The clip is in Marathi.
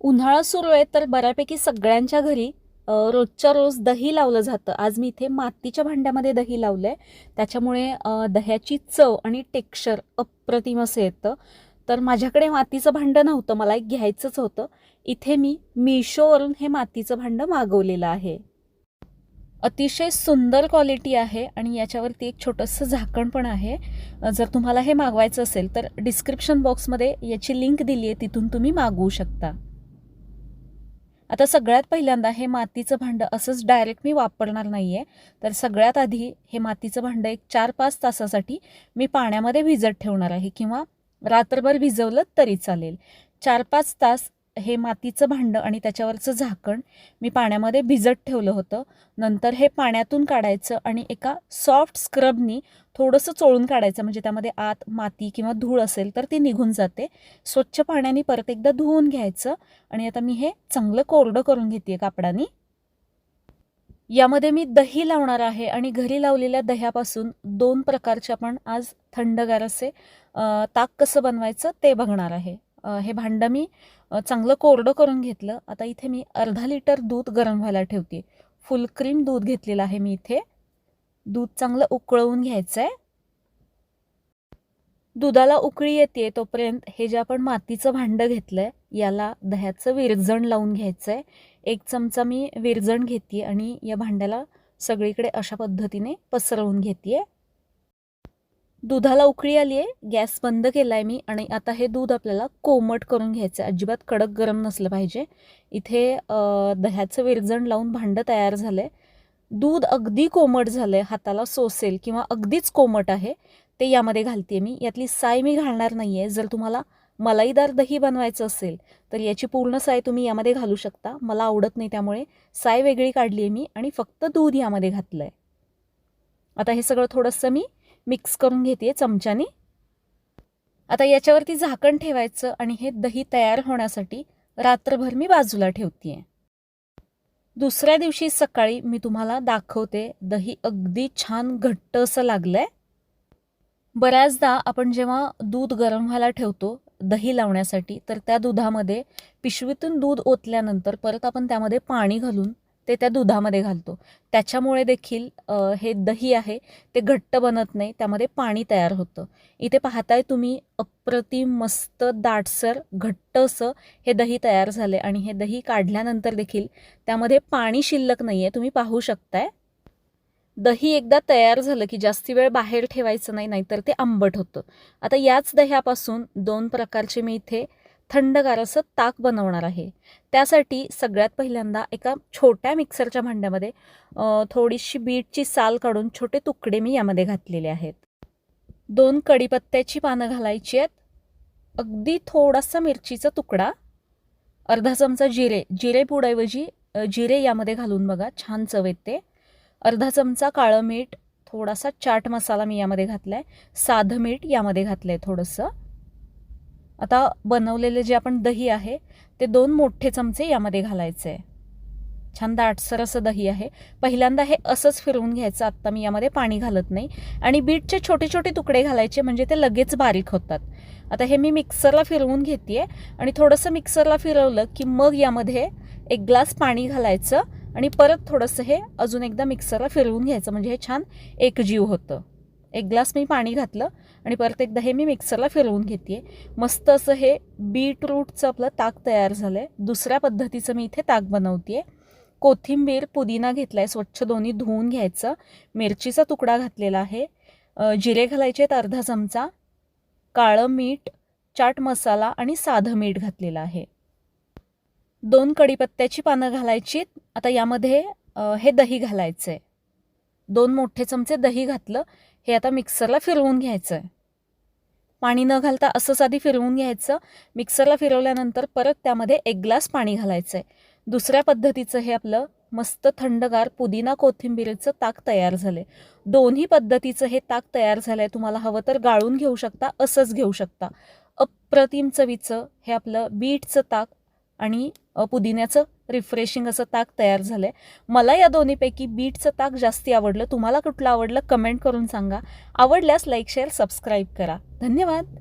उन्हाळा सुरू आहे तर बऱ्यापैकी सगळ्यांच्या घरी रोजच्या रोज दही लावलं जातं. आज मी इथे मातीच्या भांड्यामध्ये दही लावलं आहे त्याच्यामुळे दह्याची चव आणि टेक्स्चर अप्रतिम असं येतं. तर माझ्याकडे मातीचं भांडं नव्हतं मला एक घ्यायचंच होतं. इथे मी मिशोवरून हे मातीचं भांडं मागवलेलं आहे. अतिशय सुंदर क्वालिटी आहे आणि याच्यावरती एक छोटंसं झाकण पण आहे. जर तुम्हाला हे मागवायचं असेल तर डिस्क्रिप्शन बॉक्समध्ये याची लिंक दिली आहे तिथून तुम्ही मागवू शकता. आता सगळ्यात पहिल्यांदा हे मातीचं भांडं असंच डायरेक्ट मी वापरणार नाही आहे तर सगळ्यात आधी हे मातीचं भांडं एक चार पाच तासासाठी मी पाण्यामध्ये भिजत ठेवणार आहे किंवा रात्रभर भिजवलं तरी चालेल. चार पाच तास हे मातीचं भांडं आणि त्याच्यावरचं झाकण मी पाण्यामध्ये भिजत ठेवलं होतं. नंतर हे पाण्यातून काढायचं आणि एका सॉफ्ट स्क्रबनी थोडंसं चोळून काढायचं. म्हणजे त्यामध्ये आत माती किंवा धूळ असेल तर ती निघून जाते. स्वच्छ पाण्याने परत एकदा धुवून घ्यायचं आणि आता मी हे चांगलं कोरडं करून घेते कापडाने. यामध्ये मी दही लावणार आहे आणि घरी लावलेल्या दह्यापासून दोन प्रकारचे आपण आज थंडगार असे ताक कसं बनवायचं ते बघणार आहे. हे भांडं मी चांगलं कोरडं करून घेतलं. आता इथे मी अर्धा लिटर दूध गरम व्हायला ठेवते. फुल क्रीम दूध घेतलेलं आहे मी इथे. दूध चांगलं उकळवून घ्यायचं आहे दुधाला उकळी येते तोपर्यंत हे जे आपण मातीचं भांडं घेतलं आहे याला दह्याचं विरजण लावून घ्यायचं आहे एक चमचा मी विरजण घेते आणि या भांड्याला सगळीकडे अशा पद्धतीने पसरवून घेते. दुधाला उकळी आली आहे गॅस बंद केला आहे मी आणि आता हे दूध आपल्याला कोमट करून घ्यायचं आहे अजिबात कडक गरम नसलं पाहिजे. इथे दह्याचं विरजण लावून भांडं तयार झालं आहे दूध अगदी कोमट झालं आहे हाताला सोसेल किंवा अगदीच कोमट आहे ते यामध्ये घालते मी. यातली साय मी घालणार नाही आहे जर तुम्हाला मलाईदार दही बनवायचं असेल तर याची पूर्ण साय तुम्ही यामध्ये घालू शकता. मला आवडत नाही त्यामुळे साय वेगळी काढली आहे मी आणि फक्त दूध यामध्ये घातलं आहे आता हे सगळं थोडंसं मी मिक्स करून घेते चमच्याने. आता याच्यावरती झाकण ठेवायचं आणि हे दही तयार होण्यासाठी रात्रभर मी बाजूला ठेवते दुसऱ्या दिवशी सकाळी मी तुम्हाला दाखवते दही अगदी छान घट्ट असं लागलंय. बऱ्याचदा आपण जेव्हा दूध गरम व्हायला ठेवतो दही लावण्यासाठी तर त्या दुधामध्ये पिशवीतून दूध ओतल्यानंतर परत आपण त्यामध्ये पाणी घालून ते त्या दुधामध्ये घालतो. त्याच्यामुळे देखील हे दही आहे ते घट्ट बनत नाही त्यामध्ये पाणी तयार होतं. इथे पाहताय तुम्ही अप्रतिम मस्त दाटसर घट्ट असं हे दही तयार झाले आणि हे दही काढल्यानंतर देखील त्यामध्ये पाणी शिल्लक नाही आहे तुम्ही पाहू शकताय. दही एकदा तयार झालं की जास्ती वेळ बाहेर ठेवायचं नाही नाहीतर ते आंबट होतं. आता याच दह्यापासून दोन प्रकारचे मी इथे थंडगार असं ताक बनवणार आहे. त्यासाठी सगळ्यात पहिल्यांदा एका छोट्या मिक्सरच्या भांड्यामध्ये थोडीशी बीटची साल काढून छोटे तुकडे मी यामध्ये घातलेले आहेत. दोन कढीपत्त्याची पानं घालायची आहेत. अगदी थोडासा मिरचीचा तुकडा अर्धा चमचा जिरे जिरे पुडाऐवजी जिरे यामध्ये घालून बघा छान चव येते. अर्धा चमचा काळं मीठ थोडासा चाट मसाला मी यामध्ये घातला आहे साधं मीठ यामध्ये घातलं आहे थोडंसं. आता बनवलेले जे आपण दही आहे ते दोन मोठे चमचे यामध्ये घालायचे आहे. छान दाटसर असं दही आहे. पहिल्यांदा हे असंच फिरवून घ्यायचं आत्ता मी यामध्ये पाणी घालत नाही. आणि बीटचे छोटे छोटे तुकडे घालायचे म्हणजे ते लगेच बारीक होतात. आता हे मी मिक्सरला फिरवून घेते आणि थोडंसं मिक्सरला फिरवलं की मग यामध्ये एक ग्लास पाणी घालायचं आणि परत थोडंसं हे अजून एकदा मिक्सरला फिरवून घ्यायचं. म्हणजे हे छान एकजीव होतं. एक ग्लास मी पाणी घातलं आणि परत एकदा हे मी मिक्सरला फिरवून घेते मस्त असं हे बीटरूटचं आपलं ताक तयार झालं आहे दुसऱ्या पद्धतीचं मी इथे ताक बनवते कोथिंबीर पुदिना घेतला आहे स्वच्छ दोन्ही धुवून घ्यायचं. मिरचीचा तुकडा घातलेला आहे. जिरे घालायचे आहेत अर्धा चमचा. काळं मीठ चाट मसाला आणि साधं मीठ घातलेलं आहे. दोन कढीपत्त्याची पानं घालायची आता यामध्ये हे दही घालायचं आहे दोन मोठे चमचे दही घातलं. हे आता मिक्सरला फिरवून घ्यायचं आहे पाणी न घालता असंच आधी फिरवून घ्यायचं. मिक्सरला फिरवल्यानंतर परत त्यामध्ये एक ग्लास पाणी घालायचं आहे दुसऱ्या पद्धतीचं हे आपलं मस्त थंडगार पुदिना कोथिंबीरचं ताक तयार झालं आहे दोन्ही पद्धतीचं हे ताक तयार झालं आहे तुम्हाला हवं तर गाळून घेऊ शकता असंच घेऊ शकता. अप्रतिम चवीचं हे आपलं बीटचं ताक आणि पुदिन्याचं रिफ्रेशिंग असं ताक तयार झालं आहे मला या दोन्हीपैकी बीटचं ताक जास्ती आवडलं. तुम्हाला कुठलं आवडलं कमेंट करून सांगा. आवडल्यास लाईक शेअर सबस्क्राईब करा. धन्यवाद!